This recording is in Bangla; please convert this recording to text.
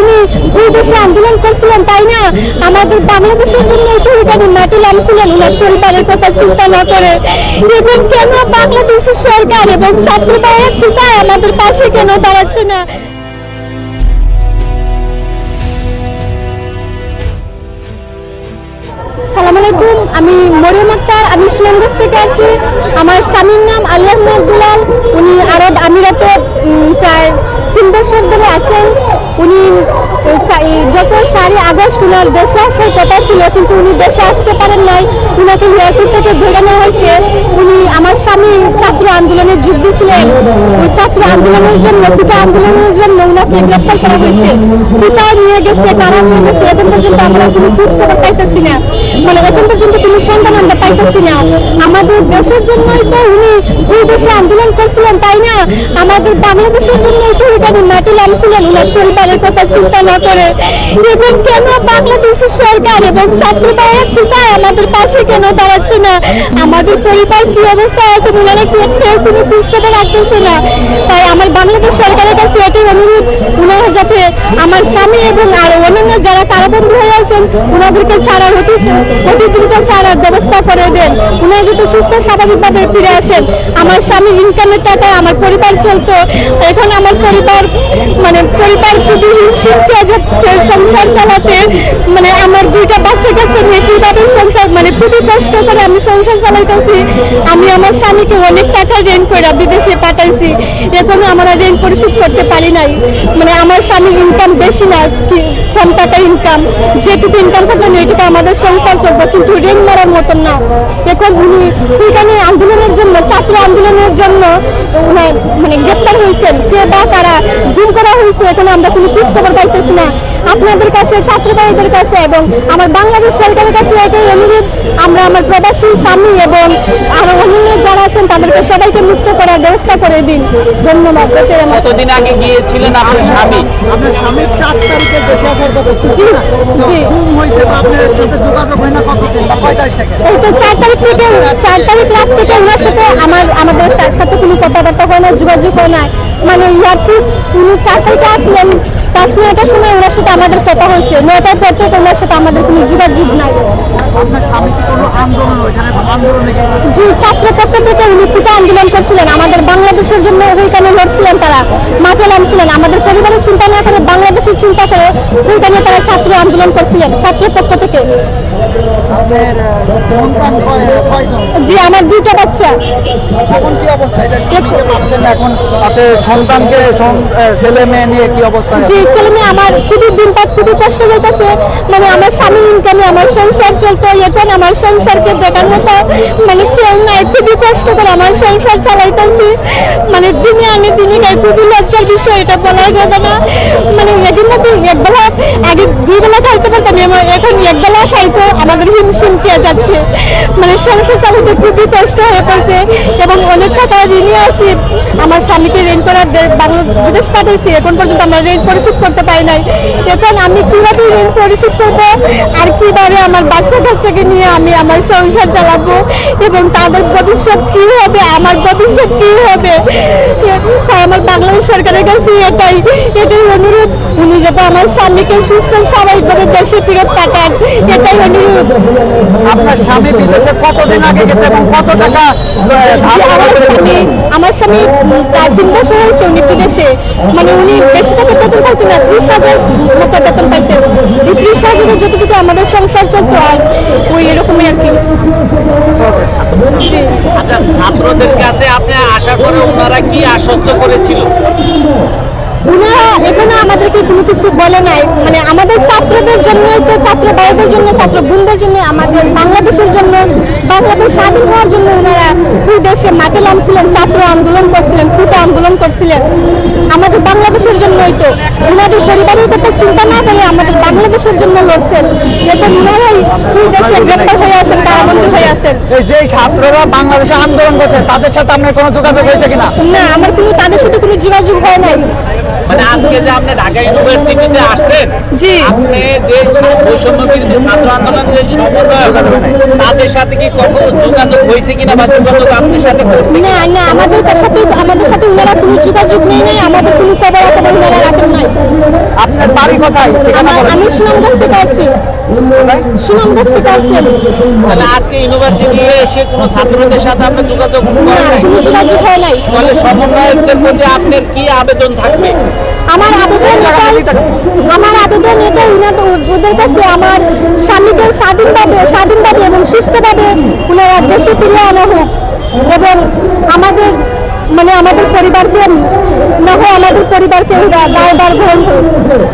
উনি আন্দোলন করছিলেন, তাই না? আমাদের বাংলাদেশের জন্য মাটি উনার পরিবারের কথা চিন্তা না করে। এবং কেন বাংলাদেশের সরকার এবং আমাদের পাশে কেন দাঁড়াচ্ছে না? সালাম আলাইকুম, আমি মরিয়ম আক্তার, আমি সুনামগঞ্জ থেকে আসছি আমার স্বামীর নাম আল্লাহ দুলাল উনি আরব আমিরাতে প্রায় তিন বছর আছেন। উনি গত চারই আগস্ট উনার দেশে আসার কথা ছিল, কিন্তু উনি দেশে আসতে পারেন নাই। উনাকে এয়ারপোর্ট থেকে নেওয়া হয়েছে। উনি আমার স্বামী ছাত্র আন্দোলনে যোগ দিয়েছিলেন। ওই ছাত্র আন্দোলনের জন্য, পিতা আন্দোলনের জন্য উনাকে গ্রেপ্তার করা হয়েছে। পিতা নিয়ে গেছে কারা নিয়ে গেছে, এখন পর্যন্ত আমরা কোনো খোঁজ খবর পাইতেছি না। মানে এখন পর্যন্ত কোনো সন্ধান আমরা পাইতেছি না। আমাদের দেশের জন্যই তো উনি ওই দেশে আন্দোলন করছিলেন, তাই না? আমাদের বাংলাদেশের জন্যই তো মাটি নামছিলেন উনার পরিবারের কথা চিন্তা না করে। এবং কেন বাংলাদেশের সরকার এবং ছাত্র ভাইয়ের কোথায় আমাদের পাশে কেন দাঁড়াচ্ছে না? আমাদের পরিবার কি অবস্থায় আছে উনারা কেউ কেউ কোনো খোঁজ রাখতেছে না? তাই আমার বাংলাদেশ সরকারের কাছে এটাই অনুরোধ। উনারা যাতে আমার স্বামী এবং আর অন্যান্য যারা কারাবন্ধু হয়ে ওনাদেরকে ছাড়ার অতি অতি দ্রুত ছাড়ার ব্যবস্থা করে দেন। ওনারা যাতে সুস্থ, স্বাভাবিকভাবে ফিরে আসেন। আমার স্বামী ইনকামের টাকায় আমার পরিবার চলতো। এখন আমার পরিবার মানে পরিবার খুবই হিমশিমকে যাচ্ছে সংসার চালাতে। মানে আমার দুইটা বাচ্চা কাচ্চা নিয়ে কীভাবে সংসার মানে খুবই কষ্ট করে আমি সংসার চালাইতেছি। আমি আমার স্বামীকে অনেক টাকা ঋণ করে বিদেশে পাঠাইছি। এখনও আমরা ঋণ পরিশোধ করতে পারি নাই। মানে আমার স্বামীর ইনকাম বেশি না কম টাকা ইনকাম যেটুকু ইনকাম না, এটুকু আমাদের সংসার চলতো কিন্তু ঋণ মারার মতন না। এখন উনি এখানে আন্দোলনের জন্য, ছাত্র আন্দোলনের জন্য মানে গ্রেপ্তার হয়েছেন। কে বা তারা গুম করা হয়েছে, এখন আমরা কোনো খোঁজ খবর পাইতেছি না। আপনাদের কাছে ছাত্র ভাইদের কাছে এবং আমার বাংলাদেশ সরকারের কাছে এটাই অনুরোধ। আমরা আমার প্রবাসী স্বামী এবং আরও অন্যান্য যারা আছেন তাদেরকে সবাইকে মুক্ত করার ব্যবস্থা করে দিন। ধন্যবাদ। কতদিন আগে গিয়েছিলেন আপনার স্বামী? আপনার স্বামীর চার তারিখে দেশে আসার কথা জি, জি। হয়েছে আপনার সাথে যোগাযোগ হয় না কতদিন? বা কয় তারিখ থেকে? এই তো চার তারিখ থেকে চার তারিখ রাত থেকে ওনার সাথে আমার আমাদের তার সাথে কোনো কথাবার্তা হয় না যোগাযোগ হয় না। মানে এয়ারপোর্ট উনি চার তারিখে আসলেন। পাঁচ নয়টার সময় ওনার সাথে আমাদের কথা হয়েছে। নয়টার পর থেকে ওনার সাথে আমাদের কোনো যোগাযোগ নাই। জি ছাত্র পক্ষ থেকে উনি পিতা আন্দোলন করছিলেন। আমাদের বাংলাদেশের জন্য ওইখানে লড়ছিলেন তারা মাঠে নামছিলেন। আমাদের পরিবারের চিন্তা না করে বাংলাদেশের চিন্তা করে ওইখানে তারা ছাত্র আন্দোলন করছিলেন ছাত্র পক্ষ থেকে। জি আমার বাচ্চা। এখন কি অবস্থা? যে স্বামীকে পাচ্ছেন না এখন? আছে সন্তানকে ছেলে মেয়ে নিয়ে কি অবস্থা? জি ছেলে মেয়ে আমার খুবই খুবই কষ্ট মানে আমার স্বামী ইনকামে আমার সংসার চলতো এখন আমার সংসারকে দেখার মতো মানে কেউ খুবই কষ্ট করে আমার সংসার চালাইতেছি। মানে দিনে আনি দিনে খাই খুবই লজ্জার বিষয় এটা বলা যাবে না। মানে এদিন মধ্যে একবেলা, আগে দুই বেলা খাইতে পারতাম এখন একবেলা খাইতো আমাদের হিমশিম খেয়ে যাচ্ছে। মানে সংসার চালাতে খুবই কষ্ট হয়ে পড়ছে এবং অনেক টাকা ঋণে আছি। আমার স্বামীকে ঋণ করার দে- বাংলা বিদেশ পাঠাইছি, এখন পর্যন্ত আমরা ঋণ পরিশোধ করতে পারি নাই। এখন আমি কীভাবে ঋণ পরিশোধ করব? আর কীভাবে আমার বাচ্চা কাচ্চাকে নিয়ে আমি আমার সংসার চালাবো? এবং তাদের ভবিষ্যৎ কি হবে? আমার ভবিষ্যৎ কি হবে? আমার বাংলাদেশ সরকারের কাছে এটাই এটাই অনুরোধ। উনি যাতে আমার স্বামীকে সুস্থ স্বাভাবিকভাবে দেশে ফেরত পাঠান এটাই অনুরোধ। আপনার স্বামী বিদেশে কতদিন আগে গেছে এবং কত টাকা আমার স্বামী আমার স্বামী প্রায় তিন বছর হয়েছে উনি বিদেশে। মানে উনি বেশি টাকা বেতন পাইতেন না ত্রিশ হাজার মতো বেতন পাইতেন। এই ত্রিশ হাজারের যতটুকু আমাদের সংসার চলতো আর ওই এরকমই আর কি। আচ্ছা ছাত্রদের কাছে আপনি ওনারা কি আশ্বস্ত করেছিল? মানে আমাদের ছাত্র বাংলাদেশের জন্য, বাংলাদেশ স্বাধীন হওয়ার জন্য মাঠে নামছিলেন, ছাত্র আন্দোলন করছিলেন ফুটা আন্দোলন করছিলেন। আমাদের বাংলাদেশের জন্যই তো। ওনাদের পরিবারের কথা চিন্তা আমাদের বাংলাদেশের জন্য লড়ছেন। এখন ওনারাই দুই দেশে গ্রেপ্তার হয়ে আছেন কারাবন্দী হয়ে আছেন। এই যে ছাত্ররা বাংলাদেশে আন্দোলন করছে তাদের সাথে আপনার কোনো যোগাযোগ হয়েছে কিনা? না আমার কোনো তাদের সাথে কোনো যোগাযোগ হয় নাই। মানে আজকে যে আপনি ঢাকা ইউনিভার্সিটিতে আসছেন জি আপনি যে বৈষম্য বিরোধী ছাত্র আন্দোলনের যে সমন্বয় তাদের সাথে কি কখনো যোগাযোগ হয়েছে কিনা বা যোগাযোগ আপনার সাথে করছে না না আমাদের সাথে আমাদের সাথে ওনারা কোনো যোগাযোগ নেই নাই আমাদের কোনো খবর আপনার বাড়ি কোথায়। আমি সুনামগঞ্জ থেকে আসছি? সুনামগঞ্জ থেকে আসছি আমি তাহলে আজকে ইউনিভার্সিটি এসে কোনো ছাত্রদের সাথে আপনি যোগাযোগ না নাই? কোনো যোগাযোগ হয় নাই। তাহলে সমন্বয়কদের প্রতি আপনার কি আবেদন থাকবে? আমার আবেদন আমার আবেদন উনাদের ওদের কাছে আমার স্বামীকে স্বাধীনভাবে স্বাধীনভাবে এবং সুস্থভাবে উনারা দেশে ফিরিয়ে আনা হোক এবং আমাদের মানে আমাদের পরিবারকে না হয় আমাদের পরিবারকে ওরা দায়বার গ্রহণ করুক।